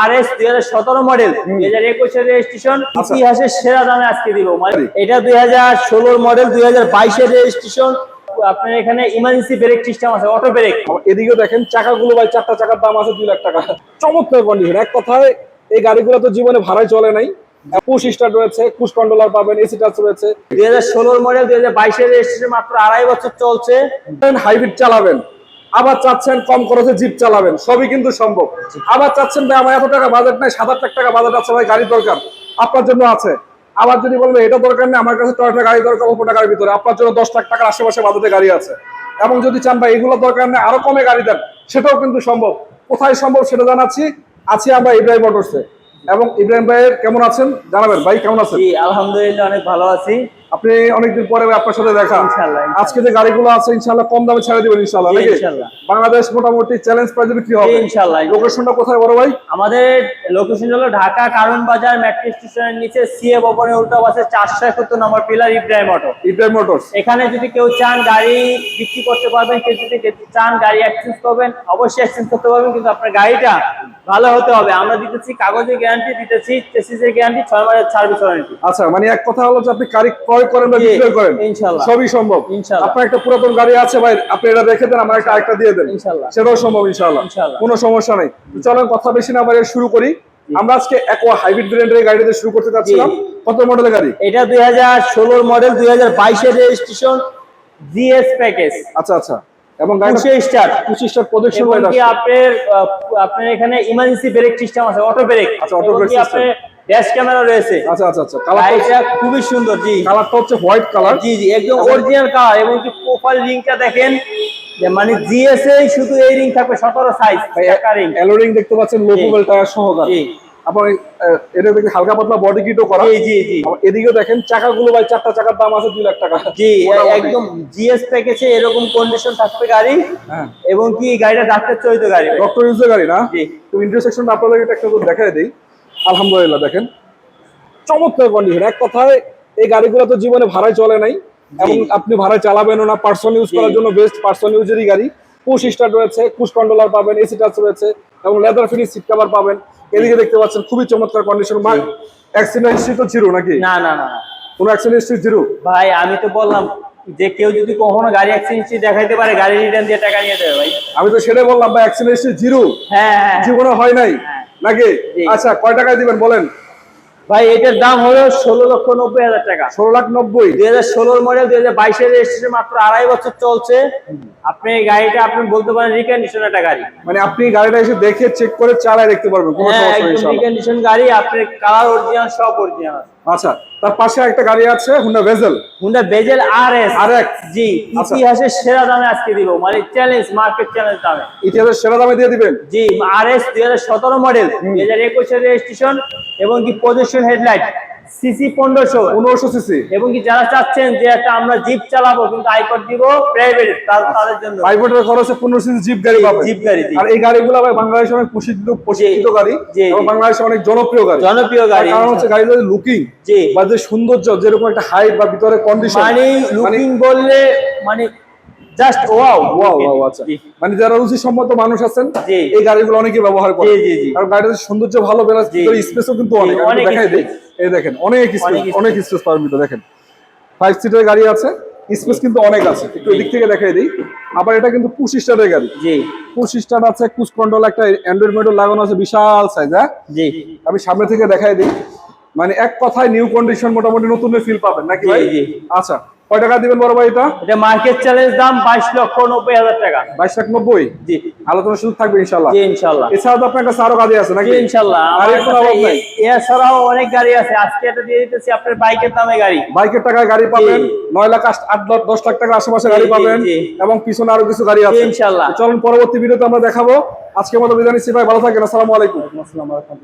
আর S দুই হাজার সতেরো মডেল দুই হাজার একুশের রেজিস্ট্রেশন আচ্ছা। ইতিহাসের সেরা দামে আজকে দিব। মানে এটা দুই হাজার ষোলোর মডেল দুই হাজার বাইশের রেজিস্ট্রেশন আপনার এখানে ইমার্জেন্সি ব্রেক সিস্টেম আছে অটো ব্রেক দেখেন চাকাগুলো ভাই চারটা চাকার দাম আছে দুই লাখ টাকা। চমৎকার কন্ডিশন এক কথায় এই গাড়িগুলো তো জীবনে ভাড়ায় চলে নাই। পুশ স্টার্ট রয়েছে পুশ কন্ট্রোলার পাবেন এসি টাচ রয়েছে। দুই হাজার ষোলোর মডেল দুই হাজার বাইশের রেজিস্ট্রেশন মাত্র আড়াই বছর চলছে। হাইব্রিড চালাবেন। আবার চাচ্ছেন কম খরচে জিপ চালাবেন, সবই কিন্তু সম্ভব। আবার চাচ্ছেন, ভাই, আমার এত টাকা বাজেট নাই, সাত লাখ টাকা বাজেট আছে, ভাই, গাড়ি দরকার, আপনার জন্য আছে। আবার যদি বলবেন এটা দরকার নেই, আমার কাছে টয়টা গাড়ি দরকার, অল্প টাকার ভিতরে, আপনার জন্য দশ লাখ টাকার আশেপাশে বাজেটে গাড়ি আছে। এবং যদি চান, ভাই, এগুলো দরকার নেই, আরও কমে গাড়ি দেন, সেটাও কিন্তু সম্ভব। কোথায় সম্ভব সেটা জানাচ্ছি, আছি আমরা ইব্রাহিম মোটরসে এবং ইব্রাহিম ভাইয়ের কেমন আছেন? জানাবেন, ভাই, কেমন আছেন? আলহামদুলিল্লাহ, অনেক ভালো আছি। আপনি অনেকদিন পরে আপনার সাথে দেখা। আজকে যে গাড়িগুলো আছে ইনশাআল্লাহ কম দামে ছেড়ে দিবেন ইনশাআল্লাহ জি, নাকি বাংলাদেশ মোটামুটি চ্যালেঞ্জ প্রাইজে বিক্রি হবে? ইনশাল্লাহ লোকেশনটা কোথায় বড় ভাই? আমাদের লোকেশন হলো ঢাকা কারণ বাজার মেট্রো স্টেশনের নিচে সিএ ভবনের উল্টা পাশে চারশো একাত্তর নম্বর pillar Ibrahim auto Ibrahim motors এখানে যদি কেউ চান গাড়ি বিক্রি করতে পারবেন কেউ যদি কে- চান গাড়ি এক্সচেঞ্জ করবেন অবশ্যই এক্সচেঞ্জ করতে পারবেন কিন্তু আপনার গাড়িটা ভালো হতে হবে। আমরা দিতেছি কাগজের গ্যারান্টি দিতেছি চেসিসের গ্যারান্টি ছয় মাসের সার্ভিস ওয়ারেন্টি আচ্ছা মানে এক কথা হলো যে আপনি গাড়ি ক্রয় করেন বা বিক্রয় করেন সবই সম্ভব। আপনার একটা পুরাতন গাড়ি আছে ভাই আপনি এটা রেখে দেন আমার একটা আরেকটা দিয়ে দেন। সেটাও সম্ভব ইনশাআল্লাহ। কোনো সমস্যা নেই। চলেন কথা বেশি না বাইরে শুরু করি। আমরা আজকে একোয়া হাইব্রিড ব্র্যান্ডের গাড়িতে শুরু করতে চাচ্ছিলাম কত মডেলের গাড়ি? এটা দুই হাজার ষোলোর মডেল দুই হাজার বাইশের রেজিস্ট্রেশন জিএস প্যাকেজ আচ্ছা আচ্ছা। এবং গাড়িটা দুশো স্টার। পঁচিশটা প্রদর্শন এবং কি আপনার আপনার এখানে ইমার্জেন্সি ব্রেক সিস্টেম আছে অটো ব্রেক আচ্ছা, auto brake system। Dash camera রয়েছে। আচ্ছা আচ্ছা আচ্ছা কালারটা খুবই সুন্দর জি। কালারটা হচ্ছে হোয়াইট কালার জি জি একদম অরিজিনাল কালার এবং কি প্রোফাইল রিংটা দেখেন। মানে জিএসএ শুধু এই রিং থাকবে সতেরো সাইজ টাকা রিং দেখতে পাচ্ছেন লো জি। প্রোফাইল টায়ার সহকারে জি। আহ, এটা দেখতে হালকা পাতলা বডি কিটও করা। জি জি জি। এদিকেও দেখেন চাকাগুলো ভাই চারটা চাকার দাম আছে দুই লাখ টাকা। জি। একদম জিএস প্যাকেজে এরকম কন্ডিশন থাকবে গাড়ি। হ্যাঁ। এবং কি গাড়িটা ডাক্তার চলিত গাড়ি ডক্টর ইউজের গাড়ি না? জি। তো ইন্টারসেকশনটা আপনাদের একটা দেখাই দেই। আলহামদুলিল্লাহ দেখেন। চমৎকার কন্ডিশন এক কথায় এই গাড়িগুলো তো জীবনে ভাড়ায় চলে নাই। এবং আপনি ভাড়ায় চালাবেনও না পার্সোনাল ইউজ করার জন্য বেস্ট পার্সোনাল ইউজেরই গাড়ি। পুশ স্টার্ট রয়েছে পুশ কন্ট্রোলার পাবেন এসি টাচ রয়েছে এবং লেদার ফিনিশ সিট কভার পাবেন। এদিকে দেখতে পাচ্ছেন খুবই চমৎকার কন্ডিশন অ্যাক্সিডেন্ট হিস্ট্রি তো জিরো নাকি? না না না। কোনো অ্যাক্সিডেন্ট হিস্ট্রি জিরো ভাই আমি তো বললাম যে কেউ যদি কখনো গাড়ি অ্যাক্সিডেন্ট দেখাইতে পারে গাড়ি রিটার্ন দিয়ে টাকা নিয়ে দেবে ভাই। আমি তো সেটাই বললাম ভাই অ্যাক্সিডেন্ট হিস্ট্রি জিরো হ্যাঁ হ্যাঁ জীবনে হয় নাই। নাকি। আচ্ছা কয় টাকায় দিবেন বলেন? ভাই এটার দাম হলো ষোলো লক্ষ নব্বই হাজার টাকা। ষোলো লাখ নব্বই। দুই হাজার ষোলোর মডেল দুই হাজার বাইশের রেজিস্ট্রেশন মাত্র আড়াই বছর চলছে। আপনি এই গাড়িটা আপনি বলতে পারেন রিকন্ডিশন একটা গাড়ি। মানে আপনি গাড়িটা এসে দেখে চেক করে চালায় দেখতে পারবেন কোনো হ্যাঁ সমস্যা নেই রিকন্ডিশন গাড়ি আপনি কালার অরিজিনাল সব অরিজিনাল আচ্ছা তার পাশে একটা গাড়ি আছে Honda Vezel Honda Vezel R S RX G আচ্ছা। ইতিহাসের সেরা দামে আজকে দিব। মানে চ্যালেঞ্জ মার্কেট চ্যালেঞ্জ দামে। ইতিহাসের সেরা দামে দিয়ে দিবেন? জি আর এস দুই হাজার সতেরো মডেল দুই হাজার একুশের রেজিস্ট্রেশন এবং কি পজিশন হেডলাইট সিসি পনেরোশো। পনেরোশো সিসি। এবং কি যারা চাচ্ছেন যে একটা আমরা জিপ চালাবো কিন্তু আইকট দিব প্রাইভেট তাদের জন্য। প্রাইভেটের খরচে পনেরো সিসি জিপ গাড়ি জি, পাবেন জিপ গাড়ি, আর এই গাড়িগুলো ভাই বাংলাদেশে অনেক প্রসিদ্ধ প্রসিদ্ধ গাড়ি। বাংলাদেশে অনেক জনপ্রিয় গাড়ি। জনপ্রিয় গাড়ি। কারণ হচ্ছে গাড়ির লুকিং। বা যে সৌন্দর্য যেরকম একটা হাইট বা ভিতরে কন্ডিশন মানে লুকিং বললে মানে জাস্ট ওয়াও ওয়াও ওয়াও আচ্ছা। মানে যারা রুচি সম্মত মানুষ আছেন এই গাড়িগুলো অনেকে ব্যবহার করে গাড়ির সৌন্দর্য ভালো বেলাস। স্পেসও কিন্তু অনেক। আমি দেখাই দিই। এই দেখেন অনেক স্পেস অনেক স্পেস ভিতরে দেখেন। ফাইভ সিটের গাড়ি আছে স্পেস কিন্তু অনেক আছে। একটু এদিক থেকে দেখাই দিই। আবার এটা কিন্তু পুশ স্টারের গাড়ি। জি। পুশ স্টার আছে কুচ কন্ট্রোল একটা অ্যান্ড্রয়েড মডেল লাগানো আছে বিশাল সাইজ হ্যাঁ? জি। আমি সামনে থেকে দেখাই দিই। মানে এক কথায় নিউ কন্ডিশন মোটামুটি নতুন ফিল পাবেন নাকি ভাই? জি। আচ্ছা। কয় টাকা দিবেন বড় ভাই এটা? এটা মার্কেট চ্যালেঞ্জ দাম বাইশ লক্ষ নব্বই হাজার টাকা। বাইশ লাখ নব্বই? জি। আলোচনা শুধু থাকবে ইনশাল্লাহ জি ইনশাল্লাহ এছাড়া তো আপনার কাছে আরও গাড়ি আছে নাকি? জি ইনশাল্লাহ আর কোনো অভাব নাই? এছাড়াও অনেক গাড়ি আছে। আজকে এটা দিয়ে দিতেছি আপনার বাইকের দামে গাড়ি। বাইকের টাকায় গাড়ি পাবেন জি। নয় লাখ আট আট লাখ দশ লাখ টাকার আশেপাশে গাড়ি পাবেন এবং পিছনে আরও কিছু গাড়ি আছে। ইনশাল্লাহ। চলুন পরবর্তী ভিডিওতে আমরা দেখাবো। আজকের মতো বিদায় নিচ্ছি ভাই ভালো থাকেন আসসালামু আলাইকুম। আসসালামু আলাইকুম